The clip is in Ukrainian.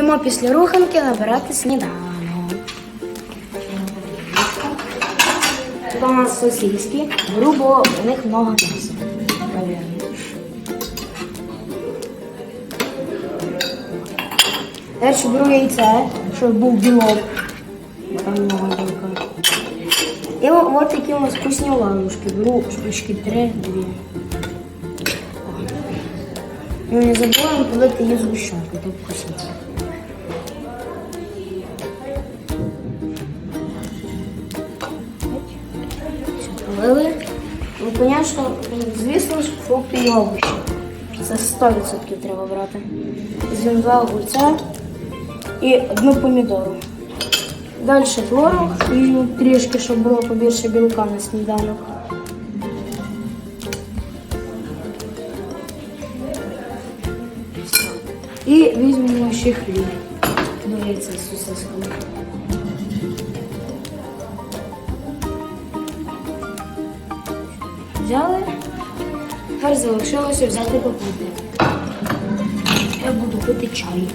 йдемо після руханки набирати сніданок. Тут у нас сосиски, грубо у них много м'яса. Далі беру яйце, щоб був білок. І от такі у нас вкусні ладушки. Беру штучки три, дві. І не забуваємо полити її згущенку, так вкусно. Полили. Ну, звісно, звісно ж, фрукти і овочі. Це 100% треба брати. Візьмемо два огурця і одну помідору. Далі творог і трішки, щоб було побільше білка на сніданок. І візьмемо ще хліб. Яйця з сосисками. Взяли. Тепер залишилося взяти попити. Я буду пити чай.